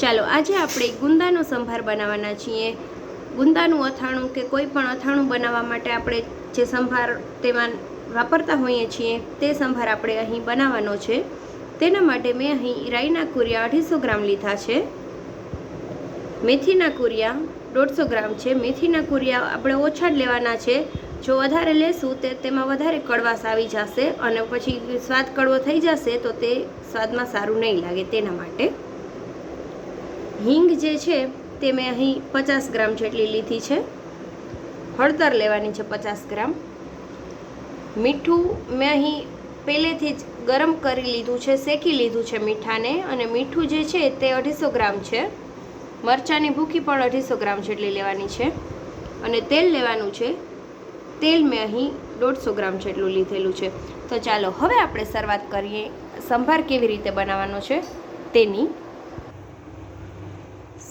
ચાલો, આજે આપણે ગુંદાનો સંભાર બનાવવાના છીએ. ગુંદાનું અથાણું કે કોઈ પણ અથાણું બનાવવા માટે આપણે જે સંભાર તેમાં વાપરતા હોઈએ છીએ, તે સંભાર આપણે અહીં બનાવવાનો છે. તેના માટે મેં અહીં રાઈના કુરિયા અઢીસો ગ્રામ લીધા છે. મેથીના કુરિયા દોઢસો ગ્રામ છે. મેથીના કુરિયા આપણે ઓછા જ લેવાના છે. જો વધારે લેશું તે તેમાં વધારે કડવાશ આવી જશે અને પછી સ્વાદ કડવો થઈ જશે તો તે સ્વાદમાં સારું નહીં લાગે તેના માટે. હિંગ જે છે તે મેં અહીં પચાસ ગ્રામ જેટલી લીધી છે. હળદર લેવાની છે પચાસ ગ્રામ. મીઠું મેં અહીં પહેલેથી જ ગરમ કરી લીધું છે, શેકી લીધું છે મીઠાને અને મીઠું જે છે તે અઢીસો ગ્રામ છે. મરચાંની ભૂકી પણ અઢીસો ગ્રામ જેટલી લેવાની છે. અને તેલ લેવાનું છે, તેલ મેં અહીં દોઢસો ગ્રામ જેટલું લીધેલું છે. તો ચાલો, હવે આપણે શરૂઆત કરીએ. સંભાર કેવી રીતે બનાવવાનો છે તેની.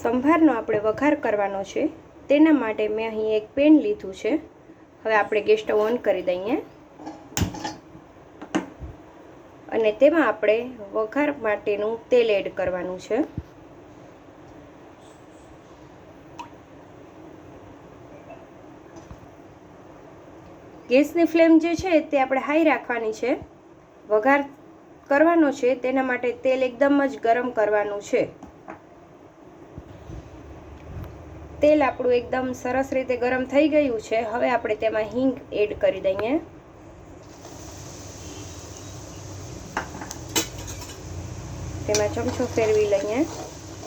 સંભારનો આપણે વઘાર કરવાનો છે, તેના માટે મેં અહીં એક પેન લીધું છે. હવે આપણે ગેસ સ્ટવ ઓન કરી દઈએ. અને તેમાં આપણે વઘાર માટેનું તેલ એડ કરવાનું છે. ગેસની ફ્લેમ જે છે, તે આપણે હાઈ રાખવાની છે. વઘાર કરવાનો છે, તેના માટે તેલ એકદમ જ ગરમ કરવાનું છે. તેલ આપણું એકદમ સરસ રીતે ગરમ થઈ ગયું છે. હવે આપણે તેમાં હિંગ એડ કરી દઈએ. તેમાં ચમચો ફેરવી લઈએ.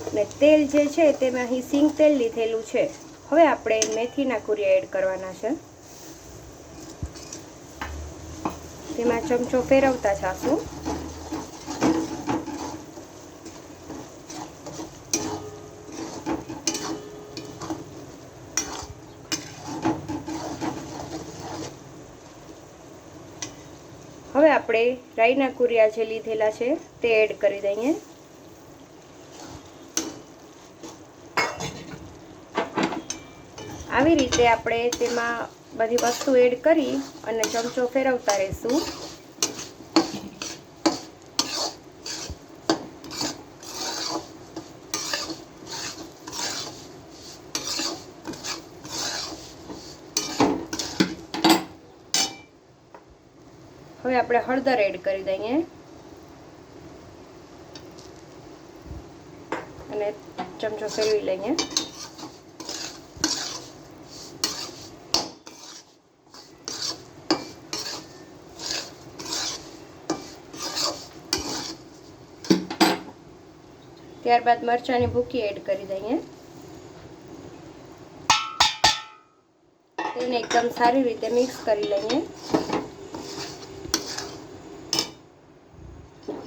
અને તેલ જે છે તેમાં અહીં સિંગ તેલ લીધેલું છે. હવે આપણે મેથીના કુરિયા એડ કરવાના છે. તેમાં ચમચો ફેરવતા જાશું. હવે આપણે રાઈના કુરિયા જે લીધેલા છે તે એડ કરી દઈએ. આવી રીતે આપણે તેમાં બધી વસ્તુ એડ કરી અને ચમચો ફેરવતા રહીશું. હવે આપણે હળદર એડ કરી દઈએ. અને ચમચો ફેરવી લઈએ. ત્યારબાદ મરચાંની ભૂકી એડ કરી દઈએ. તેને એકદમ સારી રીતે મિક્સ કરી લઈએ.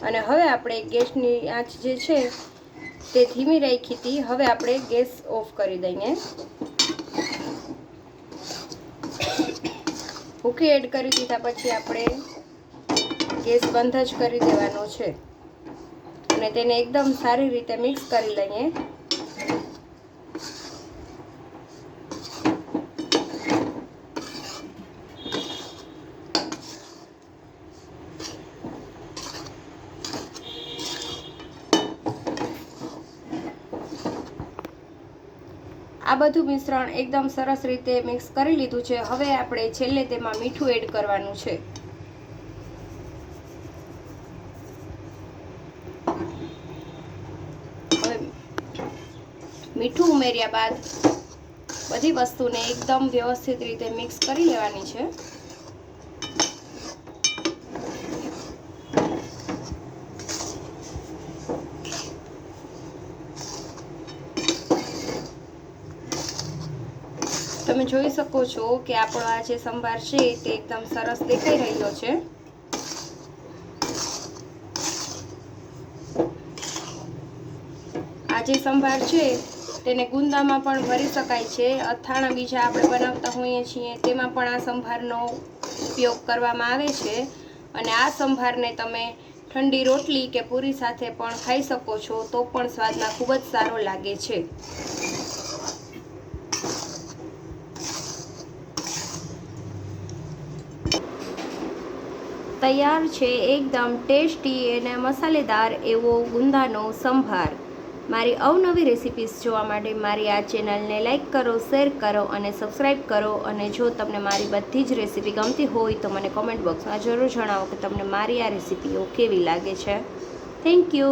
અને હવે આપણે ગેસની આંચ જે છે તે ધીમી રાખી હતી. હવે આપણે ગેસ ઓફ કરી દઈએ. ભૂકી એડ કરી દીધા પછી આપણે ગેસ બંધ જ કરી દેવાનો છે. અને તેને એકદમ સારી રીતે મિક્સ કરી લઈએ. આ બધું મિશ્રણ એકદમ સરસ રીતે મિક્સ કરી લીધું છે. હવે આપણે છેલ્લે તેમાં મીઠું એડ કરવાનું છે. હવે મીઠું ઉમેર્યા બાદ બધી વસ્તુને એકદમ વ્યવસ્થિત રીતે મિક્સ કરી લેવાની છે. તમે જોઈ શકો છો કે આપણો આ જે સંભાર છે તે એકદમ સરસ દેખાઈ રહ્યો છે. આ જે સંભાર છે, તેને ગુંદામાં પણ ભરી શકાય છે. અથાણા બીજા આપણે બનાવતા હોઈએ છીએ, તેમાં પણ આ સંભારનો ઉપયોગ કરવામાં આવે છે. અને આ સંભારને તમે ઠંડી રોટલી કે પૂરી સાથે પણ ખાઈ શકો છો, તો પણ સ્વાદમાં ખૂબ જ સારો લાગે છે. તૈયાર છે એકદમ ટેસ્ટી અને મસાલેદાર એવો ગુંદાનો સંભાર. મારી અવનવી રેસિપીસ જોવા માટે મારી આ ચેનલને લાઇક કરો શેર કરો અને સબસ્ક્રાઈબ કરો અને જો તમને મારી બધી જ રેસિપી ગમતી હોય તો મને કોમેન્ટ બોક્સમાં જરૂર જણાવો કે તમને મારી આ રેસીપીઓ કેવી લાગે છે. Thank you